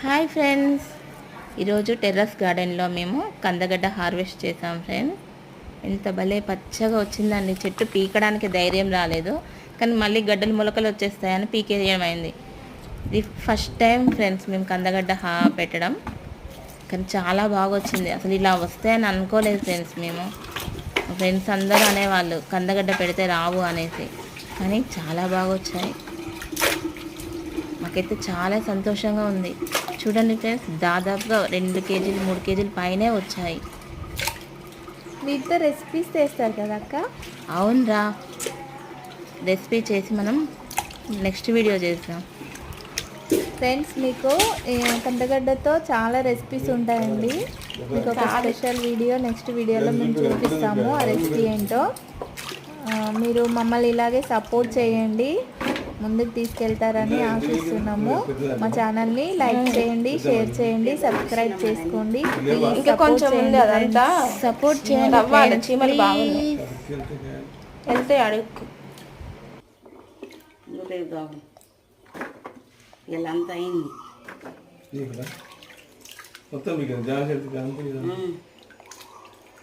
Hi friends. ఈరోజు terrace గార్డెన్లో మేము కందగడ్డ హార్వెస్ట్ చేసాం ఫ్రెండ్స్. ఎంత భలే పచ్చగా వచ్చిందండి. చెట్టు పీకడానికి ధైర్యం రాలేదు. కానీ మళ్ళీ గడ్డలు మొలకలు వచ్చేస్తాయని పీకేయడం అయింది. ఇది ఫస్ట్ టైం ఫ్రెండ్స్ మేము కందగడ్డ హా పెట్టడం. కానీ చాలా బాగా వచ్చింది. అసలు ఇలా వస్తాయని అనుకోలేదు ఫ్రెండ్స్ మేము. ఫ్రెండ్స్ అందరూ అనేవాళ్ళు కందగడ్డ పెడితే రావు అనేసి. కానీ చాలా బాగా వచ్చాయి. మాకైతే చాలా సంతోషంగా ఉంది. చూడండి ఫ్రెండ్స్ దాదాపుగా రెండు కేజీలు మూడు కేజీలు పైనే వచ్చాయి. వీటితో రెసిపీస్ చేస్తారు కదా అక్క? అవునరా. రెసిపీ చేసి మనం నెక్స్ట్ వీడియో చేద్దాం. ఫ్రెండ్స్ మీకు కందగడ్డతో చాలా రెసిపీస్ ఉంటాయండి. మీకు ఒక స్పెషల్ వీడియో నెక్స్ట్ వీడియోలో మేము చూపిస్తాము ఆ రెసిపీ ఏంటో. మీరు మమ్మల్ని ఇలాగే సపోర్ట్ చేయండి. ముందుకు తీసుకెళ్తారని ఆశిస్తున్నాము. మా ఛానల్ని లైక్ చేయండి షేర్ చేయండి సబ్స్క్రైబ్ చేసుకోండి. ఇంకా కొంచెం ఉంది అదంతా. సపోర్ట్ చేయండి చీమలు బాగున్నాయి. వెళ్తే అడుగు. ఇలా అంతా అయింది. మొత్తం మీకు జాగ్రత్త.